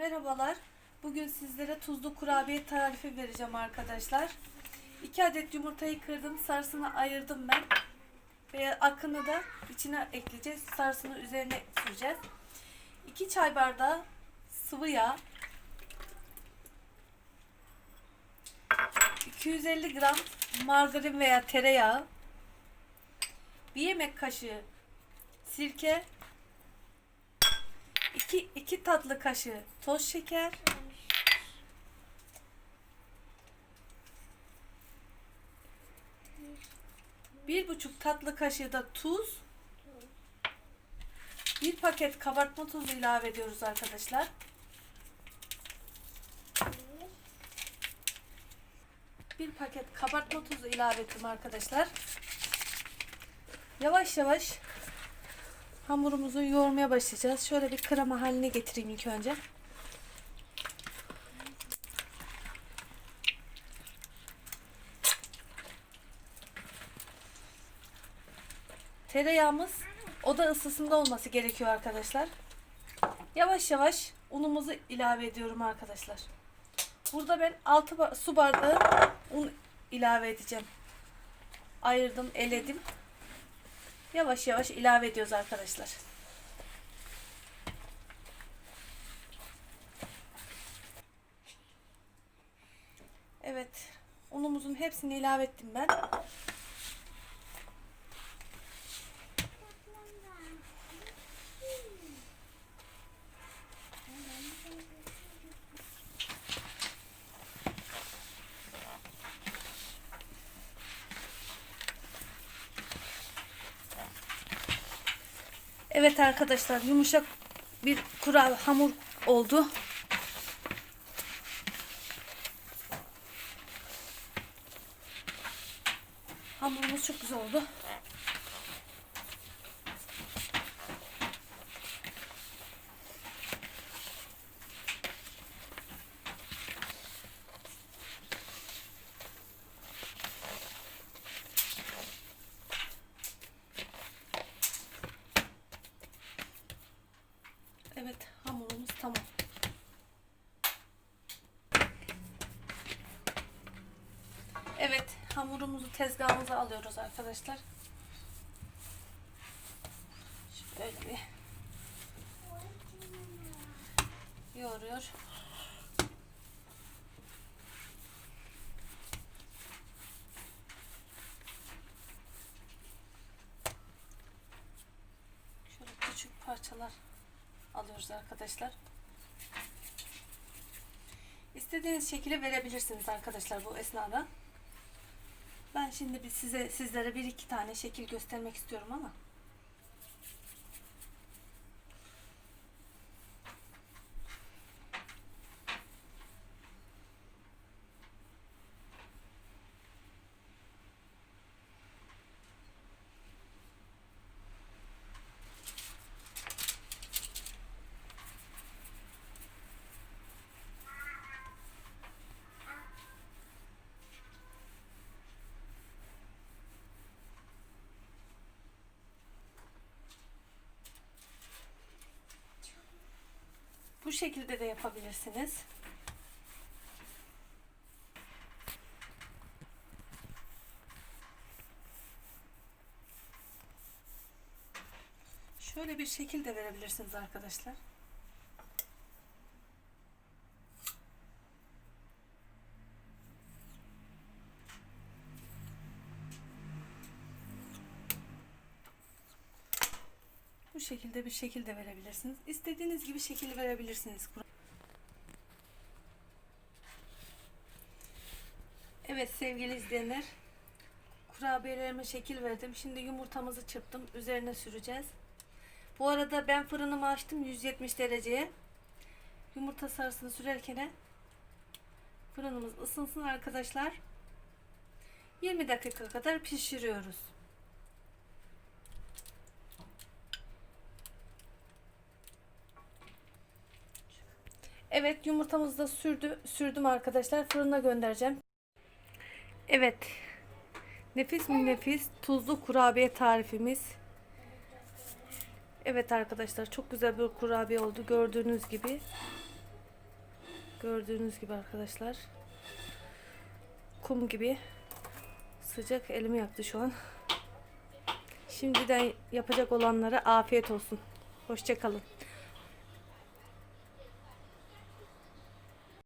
Merhabalar. Bugün sizlere tuzlu kurabiye tarifi vereceğim arkadaşlar. 2 adet yumurtayı kırdım. Sarısını ayırdım ben. Ve akını da içine ekleyeceğiz. Sarısını üzerine süreceğiz. 2 çay bardağı sıvı yağ. 250 gram margarin veya tereyağı. 1 yemek kaşığı sirke. 2 2 tatlı kaşığı toz şeker. Bir buçuk tatlı kaşığı da tuz. Bir paket kabartma tozu ilave ediyoruz arkadaşlar. Bir paket kabartma tozu ilave ettim arkadaşlar. Yavaş yavaş hamurumuzu yoğurmaya başlayacağız. Şöyle bir krema haline getireyim ilk önce. Tereyağımız oda ısısında olması gerekiyor arkadaşlar. Yavaş yavaş unumuzu ilave ediyorum arkadaşlar. Burada ben 6 su bardağı un ilave edeceğim. Ayırdım, eledim. Yavaş yavaş ilave ediyoruz arkadaşlar. Evet. Unumuzun hepsini ilave ettim ben. Evet arkadaşlar yumuşak bir kura hamur oldu. Hamurumuz çok güzel oldu. Evet hamurumuz tamam. Evet hamurumuzu tezgahımıza alıyoruz arkadaşlar. Şöyle bir yoğuruyor. Şöyle küçük parçalar alıyoruz arkadaşlar. İstediğiniz şekilde verebilirsiniz arkadaşlar bu esnada. Ben şimdi bir size sizlere bir iki tane şekil göstermek istiyorum ama. Bu şekilde de yapabilirsiniz. Şöyle bir şekil de verebilirsiniz arkadaşlar. Bu şekilde bir şekil de verebilirsiniz. İstediğiniz gibi şekil verebilirsiniz. Evet sevgili izleyenler. Kurabiyelerime şekil verdim. Şimdi yumurtamızı çırptım. Üzerine süreceğiz. Bu arada ben fırınımı açtım 170 dereceye. Yumurta sarısını sürerken fırınımız ısınsın arkadaşlar. 20 dakika kadar pişiriyoruz. Evet yumurtamızı da sürdü, sürdüm arkadaşlar. Fırına göndereceğim. Evet. Nefis mi nefis tuzlu kurabiye tarifimiz. Evet arkadaşlar çok güzel bir kurabiye oldu gördüğünüz gibi. Gördüğünüz gibi arkadaşlar. Kum gibi. Sıcak elimi yaktı şu an. Şimdiden yapacak olanlara afiyet olsun. Hoşçakalın.